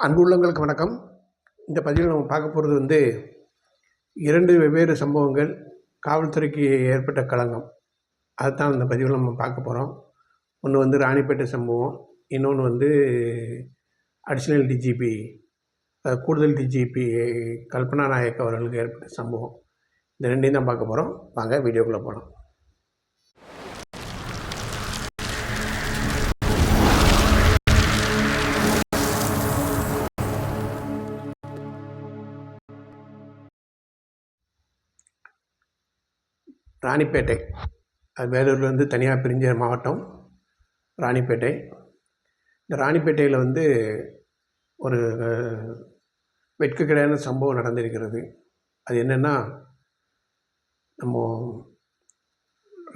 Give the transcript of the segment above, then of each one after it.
அன்புள்ளங்களுக்கு வணக்கம். இந்த பதிவில் நம்ம பார்க்க போகிறது வந்து இரண்டு வெவ்வேறு சம்பவங்கள். காவல்துறைக்கு ஏற்பட்ட களங்கம். அதுதான் இந்த பதிவில் நம்ம பார்க்க போகிறோம் ஒன்று வந்து ராணிப்பேட்டை சம்பவம். இன்னொன்று வந்து அடிஷ்னல் டிஜிபி கூடுதல் டிஜிபி கல்பனா நாயக் அவர்களுக்கு ஏற்பட்ட சம்பவம். இந்த ரெண்டையும் தான் பார்க்க போகிறோம் வாங்க வீடியோக்குள்ளே போகலாம் ராணிப்பேட்டை. அது வேலூர்லேருந்து தனியாக பிரிஞ்ச மாவட்டம் ராணிப்பேட்டை. இந்த ராணிப்பேட்டையில் வந்து ஒரு வெட்கக்கிடையான சம்பவம் நடந்திருக்கிறது. அது என்னென்னா நம்ம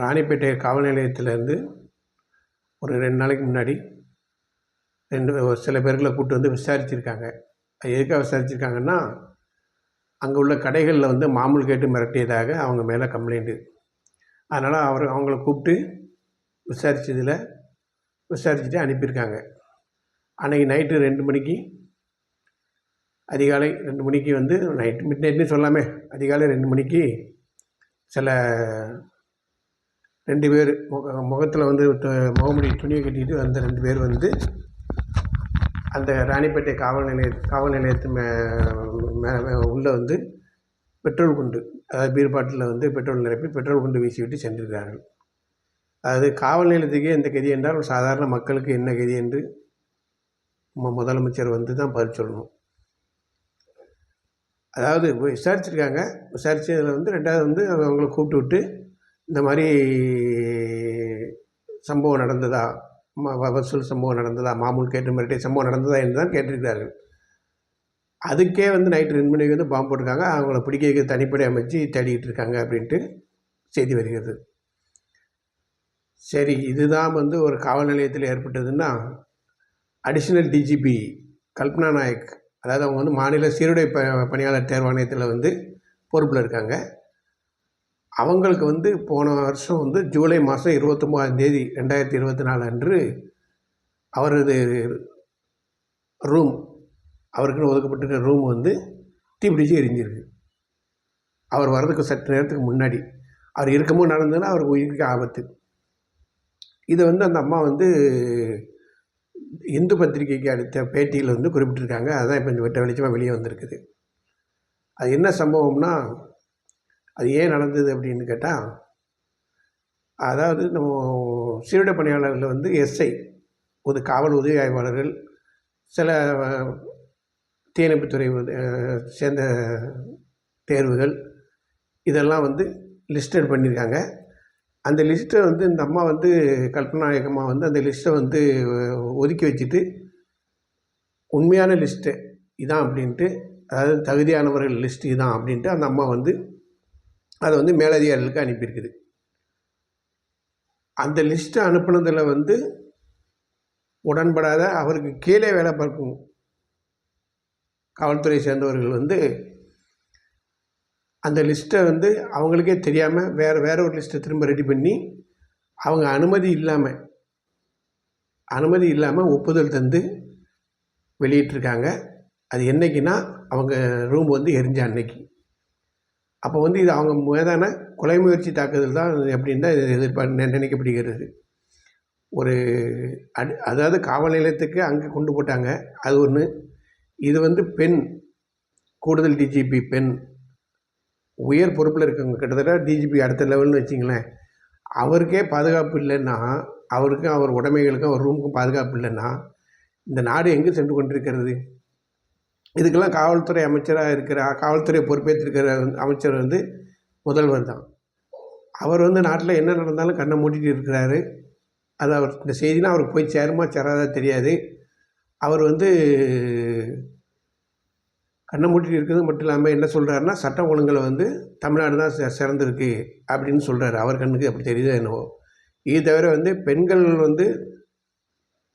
ராணிப்பேட்டை காவல் நிலையத்திலேருந்து ஒரு ரெண்டு நாளைக்கு முன்னாடி ரெண்டு ஒரு சில பேர்களை கூப்பிட்டு வந்து விசாரிச்சிருக்காங்க. அது எதுக்காக விசாரிச்சிருக்காங்கன்னா அங்கே உள்ள கடைகளில் வந்து மாமூல் கேட்டு மிரட்டியதாக அவங்க மேலே கம்ப்ளைண்ட்டு அதனால் அவர் அவங்கள கூப்பிட்டு விசாரித்ததில் விசாரிச்சுட்டு அனுப்பியிருக்காங்க. அன்றைக்கி நைட்டு ரெண்டு மணிக்கு அதிகாலை ரெண்டு மணிக்கு வந்து நைட் மிட் நைட்னு சொல்லாமே அதிகாலை ரெண்டு மணிக்கு சில ரெண்டு பேர் முக முகத்தில் வந்து முகமுடி துணியை கட்டிட்டு வந்த ரெண்டு பேர் வந்து அந்த ராணிப்பேட்டை காவல் நிலைய காவல் நிலையத்து மே- மே- உள்ளே வந்து பெட்ரோல் குண்டு அதாவது பீர் பாட்டிலில் வந்து பெட்ரோல் நிரப்பி பெட்ரோல் குண்டு வீசிவிட்டு சென்றிருக்கிறார்கள். அதாவது காவல் நிலையத்துக்கே இந்த கதி என்றால் சாதாரண மக்களுக்கு என்ன கதி என்று முதலமைச்சர் வந்து தான் பதில் சொல்லணும். அதாவது போய் விசாரிச்சிருக்காங்க. விசாரிச்சதில் வந்து ரெண்டாவது வந்து அவங்கள கூப்பிட்டு விட்டு இந்த மாதிரி சம்பவம் நடந்ததா? வ- வசூல் சம்பவம் நடந்ததா? மாமூல் கேட்டு மிரட்டிய சம்பவம் நடந்ததா என்று தான் கேட்டிருக்கிறார்கள். அதுக்கே வந்து நைட்டு ரெண்டு மணிக்கு வந்து பாம்பு போட்டிருக்காங்க. அவங்கள பிடிக்க தனிப்படை அமைச்சு தேடிக்கிட்டு இருக்காங்க அப்படின்ட்டு செய்தி வருகிறது. சரி இதுதான் வந்து ஒரு காவல் நிலையத்தில் ஏற்பட்டதுன்னா அடிஷ்னல் டிஜிபி கல்பனா நாயக் அதாவது அவங்க வந்து மாநில சீருடை ப பணியாளர் தேர்வாணையத்தில் வந்து பொறுப்பில் இருக்காங்க. அவங்களுக்கு வந்து போன வருஷம் வந்து ஜூலை மாதம் இருபத்தொம்போதாம் தேதி ரெண்டாயிரத்தி இருபத்தி நாலு அன்று அவரது ரூம் அவருக்குன்னு ஒதுக்கப்பட்டிருக்க ரூம் வந்து தீப்பிடிச்சு எரிஞ்சிருக்கு. அவர் வர்றதுக்கு சற்று நேரத்துக்கு முன்னாடி அவர் இருக்கும்போது நடந்ததுன்னா அவருக்கு உயிருக்கு ஆபத்து. இதை வந்து அந்த அம்மா வந்து இந்து பத்திரிகைக்கு அளித்த பேட்டியில் வந்து குறிப்பிட்டிருக்காங்க. அதுதான் இப்போ இந்த வெட்ட வெளிச்சமாக வெளியே வந்திருக்குது. அது என்ன சம்பவம்னா அது ஏன் நடந்தது அப்படின்னு கேட்டால் அதாவது நம்ம சீருடை பணியாளர்கள் வந்து எஸ்ஐ ஒரு காவல் உதவி ஆய்வாளர்கள் சில தீயணைப்புத்துறை சேர்ந்த தேர்வுகள் இதெல்லாம் வந்து லிஸ்டட் பண்ணியிருக்காங்க. அந்த லிஸ்ட்டை வந்து இந்த அம்மா வந்து கல்பநாயகம்மா வந்து அந்த லிஸ்ட்டை வந்து ஒதுக்கி வச்சுட்டு உண்மையான லிஸ்ட்டு இதான் அப்படின்ட்டு அதாவது தகுதியானவர்கள் லிஸ்ட்டு இதான் அப்படின்ட்டு அந்த அம்மா வந்து அதை வந்து மேலதிகாரிகளுக்கு அனுப்பியிருக்குது. அந்த லிஸ்ட்டை அனுப்புனதில் வந்து உடன்படாத அவருக்கு கீழே வேலை பார்க்கும் காவல்துறை சேர்ந்தவர்கள் வந்து அந்த லிஸ்ட்டை வந்து அவங்களுக்கே தெரியாமல் வேறு வேற ஒரு லிஸ்ட்டை திரும்ப ரெடி பண்ணி அவங்க அனுமதி இல்லாமல் அனுமதி இல்லாமல் ஒப்புதல் தந்து வெளியிட்டிருக்காங்க. அது என்னைக்குன்னா அவங்க ரூம் வந்து எரிஞ்ச அன்னைக்கு. அப்போ வந்து இது அவங்க மீதான கொலை முயற்சி தாக்குதல் தான் அப்படின்னு தான் இது நினைக்கப்படுகிறது. ஒரு அடி அதாவது காவல் நிலையத்துக்கு அங்கே கொண்டு போட்டாங்க. அது ஒன்று இது வந்து பெண் கூடுதல் டிஜிபி பெண். உயர் பொறுப்பில் இருக்கவங்க கிட்டத்தட்ட டிஜிபி அடுத்த லெவல்னு வச்சிங்களேன். அவருக்கே பாதுகாப்பு இல்லைன்னா அவருக்கும் அவர் உடைமைகளுக்கும் அவர் ரூமுக்கும் பாதுகாப்பு இல்லைன்னா இந்த நாடு எங்கே சென்று கொண்டிருக்கிறது? இதுக்கெல்லாம் காவல்துறை அமைச்சராக இருக்கிற காவல்துறை பொறுப்பேற்றிருக்கிற அமைச்சர் வந்து முதல்வர் தான். அவர் வந்து நாட்டில் என்ன நடந்தாலும் கண்ணை மூடிட்டு இருக்கிறாரு. அது அவர் இந்த செய்தினா அவருக்கு போய் சேருமா சேராதா தெரியாது. அவர் வந்து கண்ணை மூடிட்டு இருக்கிறது மட்டும் இல்லாமல் என்ன சொல்கிறாருன்னா சட்ட ஒழுங்கில் வந்து தமிழ்நாடு தான் சி- சிறந்திருக்கு அப்படின்னு சொல்கிறாரு அவர் கண்ணுக்கு அப்படி தெரியுதோ என்னவோ. இது தவிர வந்து பெண்கள் வந்து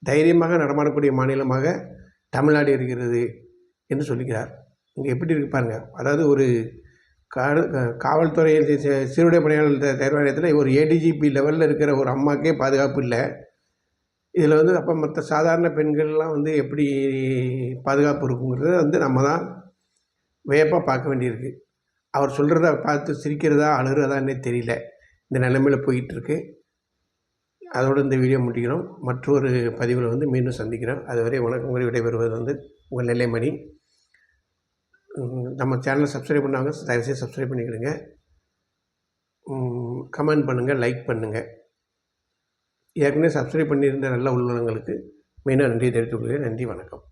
தைரியமாக நடமாடக்கூடிய மாநிலமாக தமிழ்நாடு இருக்கிறது என்று சொல்லிக்கிறார். இங்கே எப்படி இருக்கு அதாவது ஒரு காடு காவல்துறை சீருடை பணியாளர் தேர்வாணையத்தில் ஒரு ஏடிஜிபி லெவலில் இருக்கிற ஒரு அம்மாக்கே பாதுகாப்பு இல்லை. இதில் வந்து அப்போ மற்ற சாதாரண பெண்கள்லாம் வந்து எப்படி பாதுகாப்பு இருக்குங்கிறத வந்து நம்ம தான் வியப்பாக பார்க்க வேண்டியிருக்கு. அவர் சொல்கிறத பார்த்து சிரிக்கிறதா அழுகிறதான்னே தெரியல. இந்த நிலைமையில் போயிட்டுருக்கு. அதோடு இந்த வீடியோ முடிக்கிறோம். மற்றொரு பதிவில் வந்து மீண்டும் சந்திக்கிறோம் அதுவரை வணக்கம் உங்களை விடைபெறுவது வந்து உங்கள் நெல்லைமணி. நம்ம சேனலை சப்ஸ்கிரைப் பண்ணாங்க தயவுசெய்து சப்ஸ்கிரைப் பண்ணிக்கிடுங்க. கமெண்ட் பண்ணுங்கள் லைக் பண்ணுங்கள் ஏற்கனவே சப்ஸ்கிரைப் பண்ணியிருந்த நல்ல உள்ளங்களுக்கு மெயினாக நன்றியை தெரிவித்துக் கொள்கிறேன். நன்றி வணக்கம்.